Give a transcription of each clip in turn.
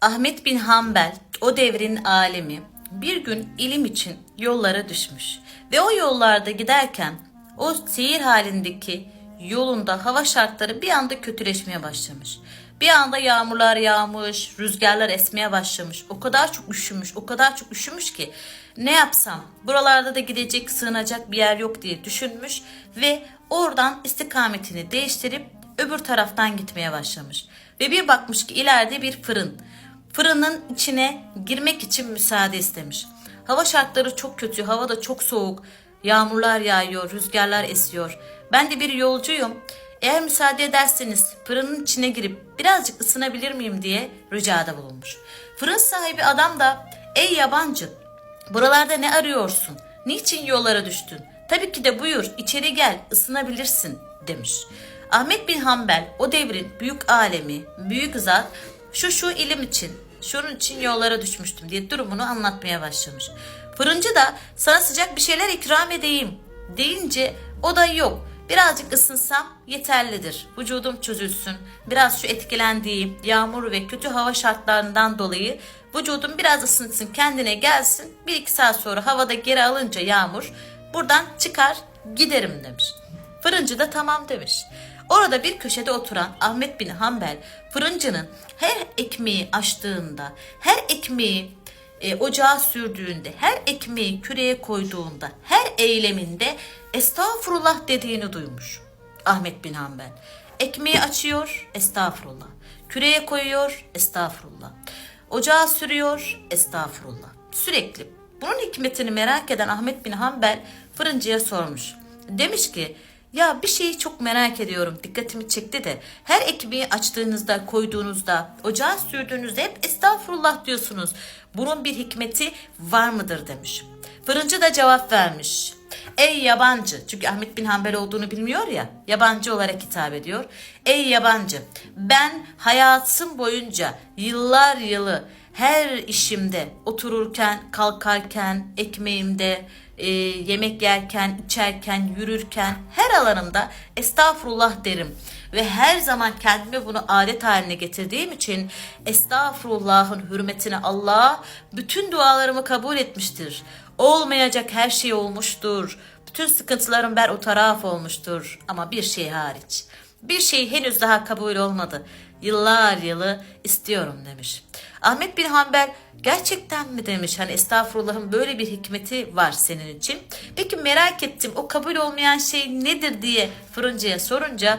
Ahmet bin Hanbel o devrin alemi bir gün ilim için yollara düşmüş ve o yollarda giderken o seyir halindeki yolunda hava şartları bir anda kötüleşmeye başlamış. Bir anda yağmurlar yağmış, rüzgarlar esmeye başlamış. O kadar çok üşümüş, o kadar çok üşümüş ki ne yapsam buralarda da gidecek, sığınacak bir yer yok diye düşünmüş ve oradan istikametini değiştirip öbür taraftan gitmeye başlamış. Ve bir bakmış ki ileride bir fırın. Fırının içine girmek için müsaade istemiş. Hava şartları çok kötü, hava da çok soğuk. Yağmurlar yağıyor, rüzgarlar esiyor. Ben de bir yolcuyum. Eğer müsaade ederseniz fırının içine girip birazcık ısınabilir miyim diye ricada bulunmuş. Fırın sahibi adam da ey yabancı buralarda ne arıyorsun? Niçin yollara düştün? Tabii ki de buyur içeri gel ısınabilirsin demiş. Ahmet bin Hanbel o devrin büyük alemi, büyük zat şu şu ilim için, şunun için yollara düşmüştüm diye durumunu anlatmaya başlamış. Fırıncı da sana sıcak bir şeyler ikram edeyim deyince o da yok. Birazcık ısınsam yeterlidir. Vücudum çözülsün. Biraz şu etkilendiğim yağmur ve kötü hava şartlarından dolayı vücudum biraz ısınsın, kendine gelsin. Bir iki saat sonra havada geri alınca yağmur buradan çıkar giderim demiş. Fırıncı da tamam demiş. Orada bir köşede oturan Ahmet bin Hanbel fırıncının her ekmeği açtığında, her ekmeği e, ocağa sürdüğünde, her ekmeği küreye koyduğunda, her eyleminde estağfurullah dediğini duymuş. Ahmet bin Hanbel. Ekmeği açıyor, estağfurullah. Küreye koyuyor, estağfurullah. Ocağa sürüyor, estağfurullah. Sürekli. Bunun hikmetini merak eden Ahmet bin Hanbel fırıncıya sormuş. Demiş ki ya bir şeyi çok merak ediyorum. Dikkatimi çekti de. Her ekmeği açtığınızda, koyduğunuzda, ocağa sürdüğünüzde hep estağfurullah diyorsunuz. Bunun bir hikmeti var mıdır demiş. Fırıncı da cevap vermiş. Ey yabancı, çünkü Ahmet bin Hanbel olduğunu bilmiyor ya, yabancı olarak hitap ediyor. Ey yabancı, ben hayatım boyunca yıllar yılı her işimde otururken, kalkarken, ekmeğimde, e, yemek yerken, içerken, yürürken her alanımda estağfurullah derim. Ve her zaman kendime bunu adet haline getirdiğim için estağfurullahın hürmetine Allah bütün dualarımı kabul etmiştir. Olmayacak her şey olmuştur. Bütün sıkıntılarım ber o taraf olmuştur. Ama bir şey hariç. Bir şey henüz daha kabul olmadı. Yıllar yılı istiyorum demiş. Ahmet bin Hanbel gerçekten mi demiş hani estağfurullahın böyle bir hikmeti var senin için. Peki merak ettim o kabul olmayan şey nedir diye fırıncıya sorunca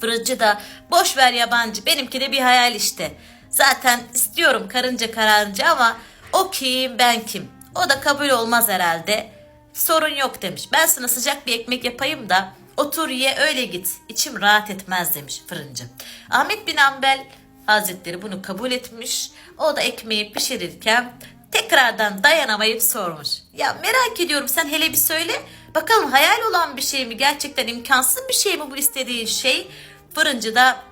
fırıncı da boş ver yabancı benimki de bir hayal işte. Zaten istiyorum karınca kararınca ama o kim ben kim o da kabul olmaz herhalde. Sorun yok demiş. Ben sana sıcak bir ekmek yapayım da otur ye öyle git. İçim rahat etmez demiş fırıncı. Ahmet bin Ambel Hazretleri bunu kabul etmiş. O da ekmeği pişirirken tekrardan dayanamayıp sormuş. Ya merak ediyorum sen hele bir söyle. Bakalım hayal olan bir şey mi? Gerçekten imkansız bir şey mi bu istediğin şey? Fırıncı da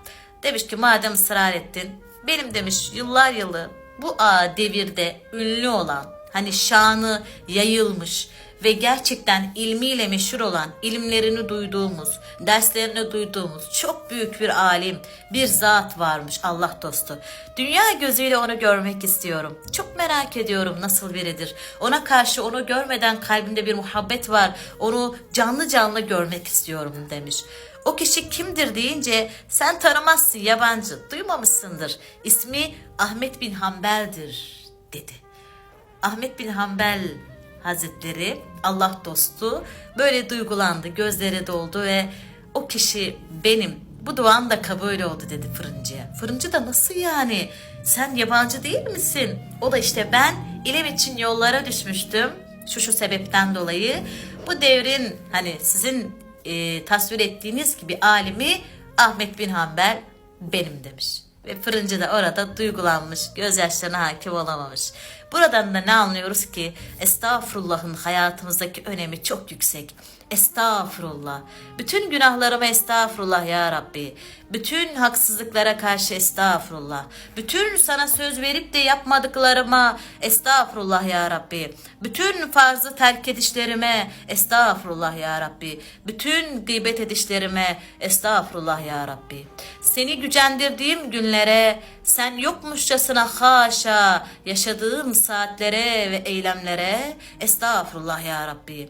demiş ki madem ısrar ettin. Benim demiş yıllar yılı bu a devirde ünlü olan hani şanı yayılmış ve gerçekten ilmiyle meşhur olan, ilimlerini duyduğumuz, derslerini duyduğumuz çok büyük bir alim, bir zat varmış Allah dostu. Dünya gözüyle onu görmek istiyorum. Çok merak ediyorum nasıl biridir. Ona karşı onu görmeden kalbimde bir muhabbet var. Onu canlı canlı görmek istiyorum demiş. O kişi kimdir deyince sen tanımazsın yabancı, duymamışsındır. İsmi Ahmet bin Hanbel'dir dedi. Ahmet bin Hanbel Hazretleri Allah dostu böyle duygulandı, gözleri doldu ve o kişi benim. Bu duan da kabul oldu dedi fırıncıya. Fırıncı da nasıl yani? Sen yabancı değil misin? O da işte ben ilim için yollara düşmüştüm. Şu şu sebepten dolayı. Bu devrin hani sizin e, tasvir ettiğiniz gibi alimi Ahmet bin Hanbel benim demiş. Ve fırıncı da orada duygulanmış, gözyaşlarına hakim olamamış. Buradan da ne anlıyoruz ki estağfurullahın hayatımızdaki önemi çok yüksek. Estağfurullah. Bütün günahlarıma estağfurullah ya Rabbi. Bütün haksızlıklara karşı estağfurullah. Bütün sana söz verip de yapmadıklarıma estağfurullah ya Rabbi. Bütün farzı terk edişlerime estağfurullah ya Rabbi. Bütün gıybet edişlerime estağfurullah ya Rabbi. Seni gücendirdiğim günlere sen yokmuşçasına haşa yaşadığım saatlere ve eylemlere estağfurullah ya Rabbi.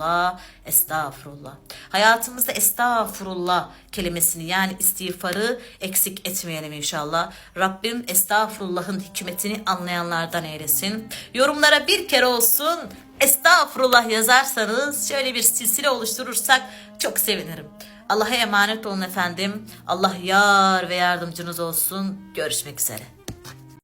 Estağfurullah, estağfurullah. Hayatımızda estağfurullah kelimesini yani istiğfarı eksik etmeyelim inşallah. Rabbim estağfurullah'ın hikmetini anlayanlardan eylesin. Yorumlara bir kere olsun estağfurullah yazarsanız şöyle bir silsile oluşturursak çok sevinirim. Allah'a emanet olun efendim. Allah yar ve yardımcınız olsun. Görüşmek üzere.